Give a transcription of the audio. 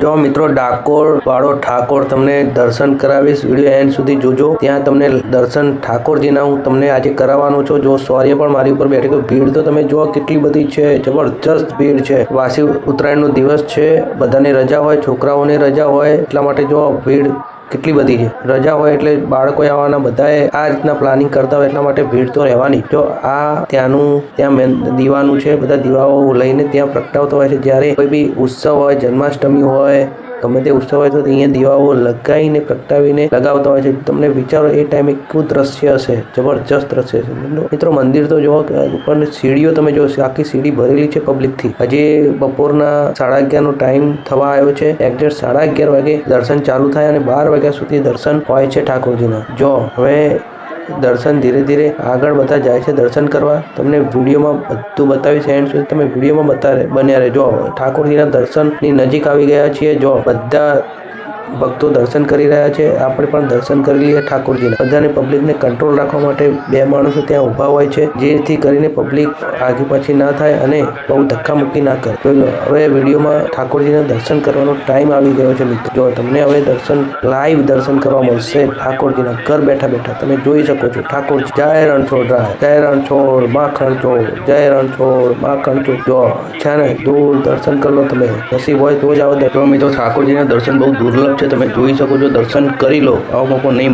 જો મિત્રો ડાકોર વાળો ઠાકોર તમને દર્શન કરાવીશ વીડિયો એન્ડ સુધી જોજો. ત્યાં તમને દર્શન ઠાકોરજીના હું તમને આજે કરાવવાનો છું. જો સૌર્ય પણ મારી ઉપર બેઠી ગયો ભીડ તો તમે જુઓ કેટલી બધી છે. જબરજસ્ત ભીડ છે. વાસી ઉત્તરાયણનો દિવસ છે. બધાની રજા હોય, છોકરાઓની રજા હોય, એટલા માટે જો ભીડ કેટલી બધી છે. રજા હોય એટલે બાળકો આવવાના બધાએ આ રીતના પ્લાનિંગ કરતા હોય એટલા માટે ભીડ તો રહેવાની જો. આ ત્યાંનું, ત્યાં દીવાનું છે, બધા દીવાઓ લઈને ત્યાં પ્રગટાવતા હોય છે. જ્યારે કોઈ બી ઉત્સવ હોય, જન્માષ્ટમી હોય ગમે તે ઉત્સવ હોય તો અહીંયા દીવાઓ લગાવીને, પ્રગટાવીને લગાવતા હોય છે. તમને વિચારો, એ ટાઈમે કેવું દ્રશ્ય હશે જબરજસ્ત દ્રશ્ય છે. મિત્રો- મંદિર તો જુઓ ઉપર સીડીઓ તમે જો આખી સીડી ભરેલી છે પબ્લિકથી હજી બપોરના સાડા અગિયારનો ટાઈમ થવા આવ્યો છે. એક્ઝેક્ટ સાડા અગિયાર વાગે દર્શન ચાલુ થાય અને બાર વાગ્યા સુધી દર્શન હોય છે ઠાકોરજીના. જો, હવે દર્શન ધીરે ધીરે આગળ બધા જાય છે દર્શન કરવા. તમને વિડીયોમાં બધું બતાવીશ એન્ડ સુધી. તમે વિડીયોમાં બતા બન્યા રહેજો. ઠાકોરજીના દર્શનની નજીક આવી ગયા છીએ. જો બધા ભક્તો દર્શન કરી રહ્યા છે. આપણે પણ દર્શન કરી લઈએ ઠાકોરજીના. બધાને પબ્લિકને કંટ્રોલ રાખવા માટે બે માણસો ત્યાં ઊભા હોય છે, જેથી કરીને પબ્લિક આગી પાછી ના થાય અને બહુ ધક્કામુક્કી ના કરે. તો હવે વિડીયોમાં ઠાકોરજીના દર્શન કરવાનો ટાઈમ આવી ગયો છે મિત્રો. જો તમને હવે દર્શન લાઈવ દર્શન કરવા મળશે, ઠાકોરજીના ઘર બેઠા બેઠા, તમે જોઈ શકો છો ઠાકોરજી. જય રણછોડ રાય, જય રણછોડ, માખણ ચોર જય રણછોડ, માખણ ચોર જો છે ને દૂર દર્શન કરી તમે. નસીબ હોય તો જ આવો મિત્રો, ઠાકોરજીના દર્શન બહુ દુર્લભ છે તમે જોઈ શકો છો દર્શન કરી લો. આવો મોકો નહીં